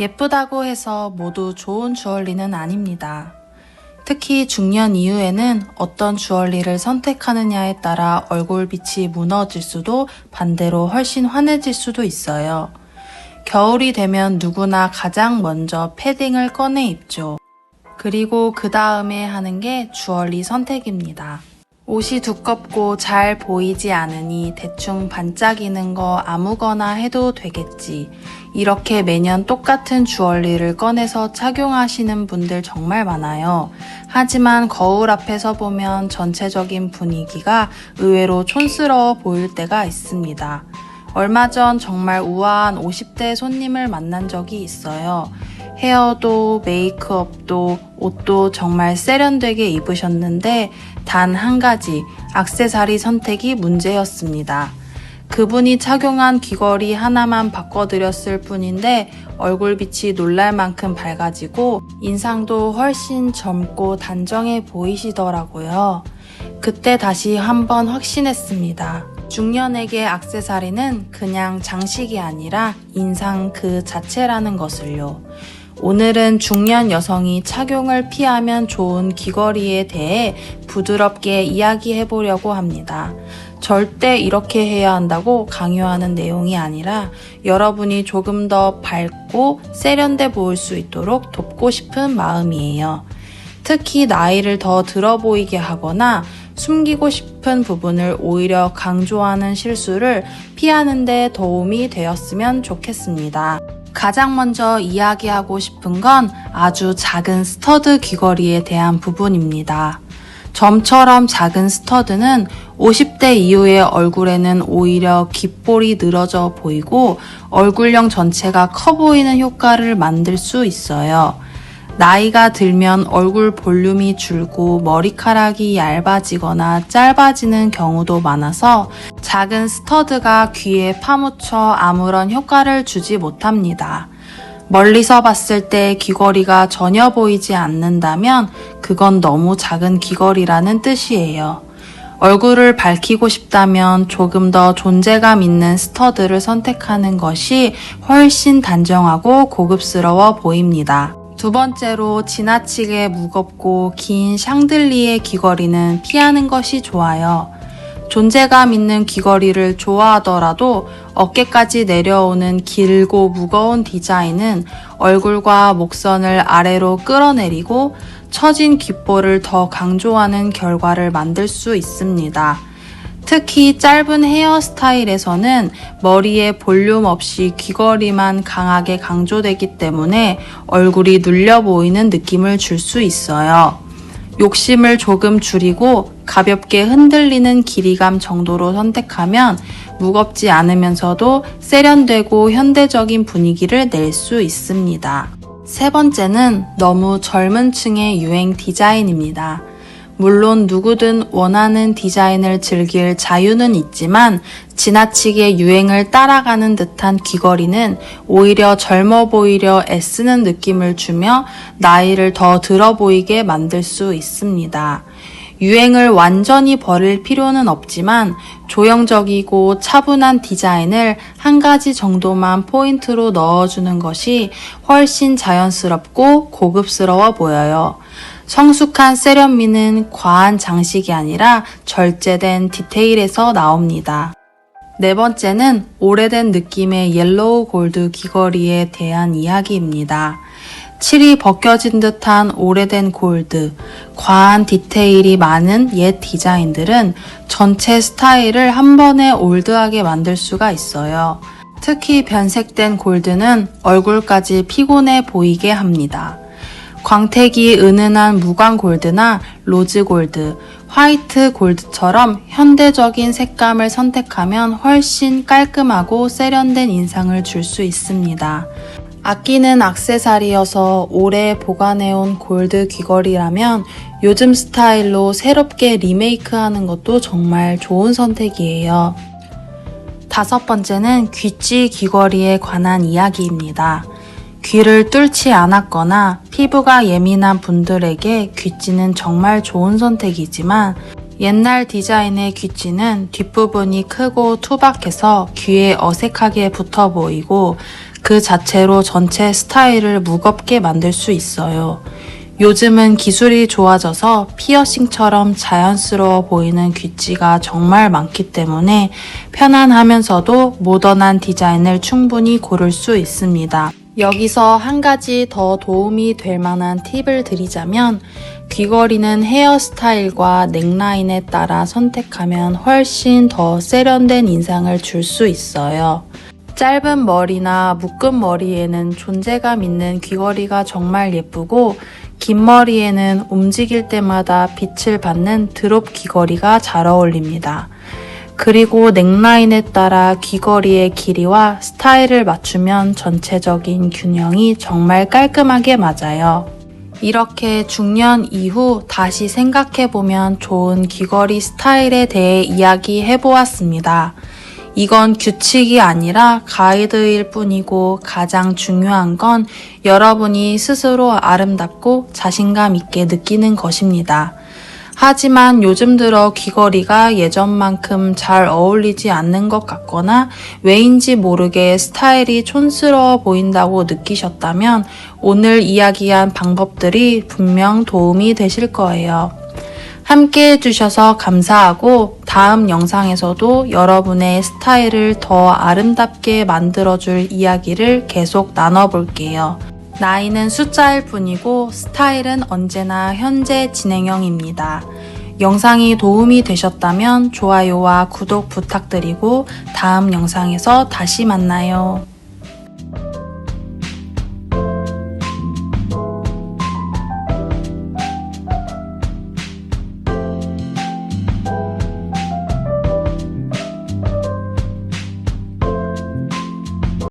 예쁘다고 해서 모두 좋은 주얼리는 아닙니다. 특히 중년 이후에는 어떤 주얼리를 선택하느냐에 따라 얼굴빛이 무너질 수도 반대로 훨씬 환해질 수도 있어요. 겨울이 되면 누구나 가장 먼저 패딩을 꺼내 입죠. 그리고 그 다음에 하는 게 주얼리 선택입니다. 옷이 두껍고 잘 보이지 않으니 대충 반짝이는 거 아무거나 해도 되겠지. 이렇게 매년 똑같은 주얼리를 꺼내서 착용하시는 분들 정말 많아요. 하지만 거울 앞에서 보면 전체적인 분위기가 의외로 촌스러워 보일 때가 있습니다. 얼마 전 정말 우아한 50대 손님을 만난 적이 있어요. 헤어도 메이크업도 옷도 정말 세련되게 입으셨는데 단 한 가지 악세사리 선택이 문제였습니다. 그분이 착용한 귀걸이 하나만 바꿔드렸을 뿐인데 얼굴빛이 놀랄 만큼 밝아지고 인상도 훨씬 젊고 단정해 보이시더라고요. 그때 다시 한번 확신했습니다. 중년에게 악세사리는 그냥 장식이 아니라 인상 그 자체라는 것을요. 오늘은 중년 여성이 착용을 피하면 좋은 귀걸이에 대해 부드럽게 이야기해 보려고 합니다. 절대 이렇게 해야 한다고 강요하는 내용이 아니라 여러분이 조금 더 밝고 세련돼 보일 수 있도록 돕고 싶은 마음이에요. 특히 나이를 더 들어 보이게 하거나 숨기고 싶은 부분을 오히려 강조하는 실수를 피하는 데 도움이 되었으면 좋겠습니다. 가장 먼저 이야기하고 싶은 건 아주 작은 스터드 귀걸이에 대한 부분입니다. 점처럼 작은 스터드는 50대 이후의 얼굴에는 오히려 귓볼이 늘어져 보이고 얼굴형 전체가 커 보이는 효과를 만들 수 있어요. 나이가 들면 얼굴 볼륨이 줄고 머리카락이 얇아지거나 짧아지는 경우도 많아서 작은 스터드가 귀에 파묻혀 아무런 효과를 주지 못합니다. 멀리서 봤을 때 귀걸이가 전혀 보이지 않는다면 그건 너무 작은 귀걸이라는 뜻이에요. 얼굴을 밝히고 싶다면 조금 더 존재감 있는 스터드를 선택하는 것이 훨씬 단정하고 고급스러워 보입니다. 두 번째로 지나치게 무겁고 긴 샹들리의 귀걸이는 피하는 것이 좋아요. 존재감 있는 귀걸이를 좋아하더라도 어깨까지 내려오는 길고 무거운 디자인은 얼굴과 목선을 아래로 끌어내리고 처진 귓볼을 더 강조하는 결과를 만들 수 있습니다. 특히 짧은 헤어스타일에서는 머리에 볼륨 없이 귀걸이만 강하게 강조되기 때문에 얼굴이 눌려 보이는 느낌을 줄 수 있어요. 욕심을 조금 줄이고 가볍게 흔들리는 길이감 정도로 선택하면 무겁지 않으면서도 세련되고 현대적인 분위기를 낼 수 있습니다. 세 번째는 너무 젊은 층의 유행 디자인입니다. 물론 누구든 원하는 디자인을 즐길 자유는 있지만 지나치게 유행을 따라가는 듯한 귀걸이는 오히려 젊어 보이려 애쓰는 느낌을 주며 나이를 더 들어 보이게 만들 수 있습니다. 유행을 완전히 버릴 필요는 없지만 조형적이고 차분한 디자인을 한 가지 정도만 포인트로 넣어주는 것이 훨씬 자연스럽고 고급스러워 보여요. 성숙한 세련미는 과한 장식이 아니라 절제된 디테일에서 나옵니다. 네 번째는 오래된 느낌의 옐로우 골드 귀걸이에 대한 이야기입니다. 칠이 벗겨진 듯한 오래된 골드, 과한 디테일이 많은 옛 디자인들은 전체 스타일을 한 번에 올드하게 만들 수가 있어요. 특히 변색된 골드는 얼굴까지 피곤해 보이게 합니다. 광택이 은은한 무광 골드나 로즈 골드, 화이트 골드처럼 현대적인 색감을 선택하면 훨씬 깔끔하고 세련된 인상을 줄 수 있습니다. 아끼는 악세사리여서 오래 보관해온 골드 귀걸이라면 요즘 스타일로 새롭게 리메이크하는 것도 정말 좋은 선택이에요. 다섯 번째는 귀찌 귀걸이에 관한 이야기입니다. 귀를 뚫지 않았거나 피부가 예민한 분들에게 귀찌는 정말 좋은 선택이지만 옛날 디자인의 귀찌는 뒷부분이 크고 투박해서 귀에 어색하게 붙어 보이고 그 자체로 전체 스타일을 무겁게 만들 수 있어요. 요즘은 기술이 좋아져서 피어싱처럼 자연스러워 보이는 귀찌가 정말 많기 때문에 편안하면서도 모던한 디자인을 충분히 고를 수 있습니다. 여기서 한 가지 더 도움이 될 만한 팁을 드리자면 귀걸이는 헤어스타일과 넥라인에 따라 선택하면 훨씬 더 세련된 인상을 줄 수 있어요. 짧은 머리나 묶은 머리에는 존재감 있는 귀걸이가 정말 예쁘고 긴 머리에는 움직일 때마다 빛을 받는 드롭 귀걸이가 잘 어울립니다. 그리고 넥라인에 따라 귀걸이의 길이와 스타일을 맞추면 전체적인 균형이 정말 깔끔하게 맞아요. 이렇게 중년 이후 다시 생각해보면 좋은 귀걸이 스타일에 대해 이야기해 보았습니다. 이건 규칙이 아니라 가이드일 뿐이고 가장 중요한 건 여러분이 스스로 아름답고 자신감 있게 느끼는 것입니다. 하지만 요즘 들어 귀걸이가 예전만큼 잘 어울리지 않는 것 같거나 왜인지 모르게 스타일이 촌스러워 보인다고 느끼셨다면 오늘 이야기한 방법들이 분명 도움이 되실 거예요. 함께 해주셔서 감사하고 다음 영상에서도 여러분의 스타일을 더 아름답게 만들어줄 이야기를 계속 나눠볼게요. 나이는 숫자일 뿐이고 스타일은 언제나 현재 진행형입니다. 영상이 도움이 되셨다면 좋아요와 구독 부탁드리고 다음 영상에서 다시 만나요.